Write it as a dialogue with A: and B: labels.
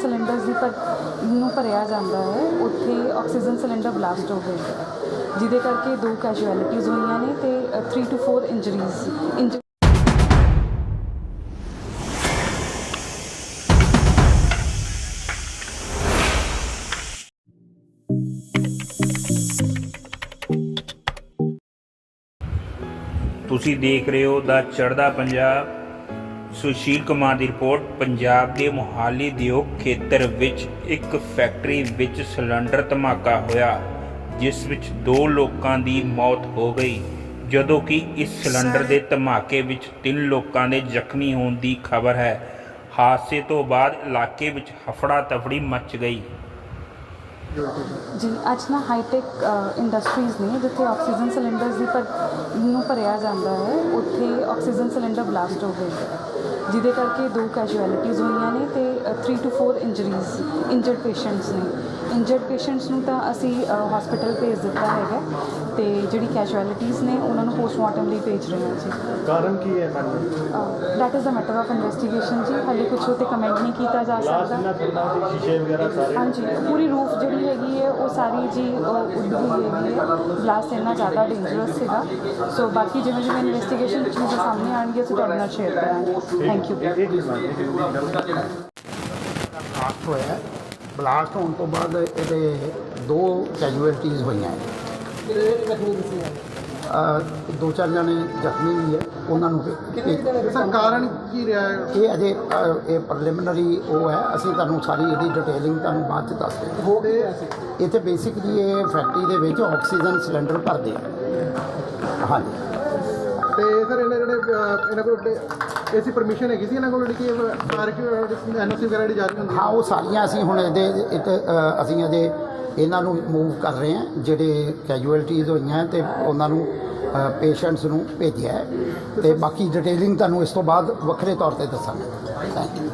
A: Cylinders ਦੀ ਪਰ ਨੂੰ ਭਰਿਆ ਜਾਂਦਾ ਹੈ, ਉੱਥੇ ਆਕਸੀਜਨ ਸਿਲੰਡਰ ਬਲਾਸਟ ਹੋ ਗਿਆ ਜਿਹਦੇ ਕਰਕੇ ਦੋ ਕੈਜੂਅਲਿਟੀਜ਼ ਹੋਈਆਂ ਨੇ ਤੇ 3 ਟੂ 4 ਇੰਜਰੀਜ਼
B: ਤੁਸੀਂ ਦੇਖ ਰਹੇ ਹੋ ਦਾ ਚੜਦਾ ਪੰਜਾਬ। ਸੁਸ਼ੀਲ ਕੁਮਾਰ ਦੀ ਰਿਪੋਰਟ, ਪੰਜਾਬ ਦੇ ਮੁਹਾਲੀ ਦਿਓਗ ਖੇਤਰ ਵਿੱਚ ਇੱਕ ਫੈਕਟਰੀ ਵਿੱਚ ਸਿਲੰਡਰ ਧਮਾਕਾ ਹੋਇਆ, ਜਿਸ ਵਿੱਚ ਦੋ ਲੋਕਾਂ ਦੀ ਮੌਤ ਹੋ ਗਈ। ਜਦੋਂ ਕਿ ਇਸ ਸਿਲੰਡਰ ਦੇ ਧਮਾਕੇ ਵਿੱਚ ਤਿੰਨ ਲੋਕਾਂ ਦੇ ਜ਼ਖਮੀ ਹੋਣ ਦੀ ਖਬਰ ਹੈ। ਹਾਦਸੇ ਤੋਂ ਬਾਅਦ ਇਲਾਕੇ ਵਿੱਚ ਹਫੜਾ ਤਫੜੀ ਮਚ ਗਈ।
A: ਜੀ ਅੱਜ ਨਾ ਹਾਈਟੈਕ ਇੰਡਸਟਰੀਜ਼ ਨੇ ਜਿੱਥੇ ਆਕਸੀਜਨ ਸਿਲੰਡਰਸ ਦੀ ਪਰ ਨੂੰ ਭਰਿਆ ਜਾਂਦਾ ਹੈ ਉੱਥੇ ਆਕਸੀਜਨ ਸਿਲੰਡਰ ਬਲਾਸਟ ਹੋ ਗਿਆ ਜਿਹਦੇ ਕਰਕੇ ਦੋ ਕੈਜੂਅਲਿਟੀਜ਼ ਹੋਈਆਂ ਨੇ ਤੇ 3 ਟੂ 4 ਇੰਜਰੀਜ਼ ਇੰਜਰਡ ਪੇਸ਼ੈਂਟਸ ਨੇ। ਇੰਜਰਡ ਪੇਸ਼ੈਂਟਸ ਨੂੰ ਤਾਂ ਅਸੀਂ ਹਸਪੀਟਲ ਭੇਜ ਦਿੱਤਾ ਹੈਗਾ ਤੇ ਜਿਹੜੀ ਕੈਜੂਅਲਿਟੀਜ਼ ਨੇ ਉਹਨਾਂ ਨੂੰ ਪੋਸਟਮਾਰਟਮ ਲਈ ਭੇਜ ਰਹੇ ਹਾਂ ਜੀ।
C: ਕਾਰਨ ਕੀ ਹੈ madam?
A: That is a matter of investigation ਜੀ। ਹਾਲੇ ਕੁਝ ਉਹ 'ਤੇ ਕਮੈਂਟ ਨਹੀਂ ਕੀਤਾ ਜਾ ਸਕਦਾ।
C: ਸ਼ੀਸ਼ੇ ਵਗੈਰਾ ਸਾਰੇ
A: ਹਾਂਜੀ ਪੂਰੀ ਰੂਫ ਜਿਹੜੀ ਹੈਗੀ ਹੈ, ਉਹ ਸਾਰੀ ਜੀ, ਉਹ ਉੱਡ ਗਈ ਹੈਗੀ ਹੈ। ਬਲਾਸਟ ਇੰਨਾ ਜ਼ਿਆਦਾ ਡੇਂਜਰਸ ਸੀਗਾ। ਸੋ ਬਾਕੀ ਜਿਵੇਂ ਜਿਵੇਂ ਇਨਵੈਸਟੀਗੇਸ਼ਨ ਚੀਜ਼ਾਂ ਸਾਹਮਣੇ ਆਉਣਗੀਆਂ ਅਸੀਂ ਤੁਹਾਡੇ ਨਾਲ ਸ਼ੇਅਰ ਕਰਾਂਗੇ। ਥੈਂਕ ਯੂ
D: ਬਲਾਸਟ ਹੋਇਆ। ਬਲਾਸਟ ਹੋਣ ਤੋਂ ਬਾਅਦ ਇਹਦੇ ਦੋ ਕੈਜੂਅਲਟੀਜ਼ ਹੋਈਆਂ। ਹੈ ਦੋ ਚਾਰ ਜਣੇ ਜ਼ਖਮੀ ਵੀ ਹੈ ਉਹਨਾਂ ਨੂੰ
C: ਸਰ ਕਾਰਨ ਕੀ ਰਿਹਾ ਹੈ?
D: ਇਹ ਅਜੇ ਇਹ ਪ੍ਰੀਲਿਮਿਨਰੀ ਉਹ ਹੈ ਅਸੀਂ ਤੁਹਾਨੂੰ ਸਾਰੀ ਇਹਦੀ ਡਿਟੇਲਿੰਗ ਤੁਹਾਨੂੰ ਬਾਅਦ ਚ ਦੱਸ ਦੇਵਾਂਗੇ
C: ਹੋ ਗਏ
D: ਇੱਥੇ ਬੇਸਿਕਲੀ ਇਹ ਫੈਕਟਰੀ ਦੇ ਵਿੱਚ ਆਕਸੀਜਨ ਸਿਲੰਡਰ ਭਰਦੇ ਆ। ਹਾਂਜੀ।
C: ਤੇ ਸਰ ਇਹਨਾਂ ਜਿਹੜੇ ਅਹ, ਇਹਨਾਂ ਕੋਲ ਐਸੀ ਪਰਮਿਸ਼ਨ ਹੈਗੀ ਸੀ ਇਹਨਾਂ ਕੋਲ ਜਿਹੜੀ ਕਿ ਪਾਰਕ ਐਨਓਸੀ ਵਗੈਰਾ ਜਿਹੜੀ ਜਾਰੀ ਹੁੰਦੀ
D: ਹਾਂ? ਉਹ ਸਾਰੀਆਂ ਅਸੀਂ ਹੁਣ ਇਹਦੇ ਅ, ਅਸੀਂ ਅਜੇ ਇਹਨਾਂ ਨੂੰ ਮੂਵ ਕਰ ਰਹੇ ਹਾਂ, ਜਿਹੜੇ ਕੈਜੂਅਲਟੀਜ਼ ਹੋਈਆਂ ਤੇ ਉਹਨਾਂ ਨੂੰ ਪੇਸ਼ੈਂਟਸ ਨੂੰ ਭੇਜਿਆ ਹੈ ਤੇ ਬਾਕੀ ਡਿਟੇਲਿੰਗ ਤੁਹਾਨੂੰ ਇਸ ਤੋਂ ਬਾਅਦ ਵੱਖਰੇ ਤੌਰ ਤੇ ਦੱਸਾਂਗੇ। Thank you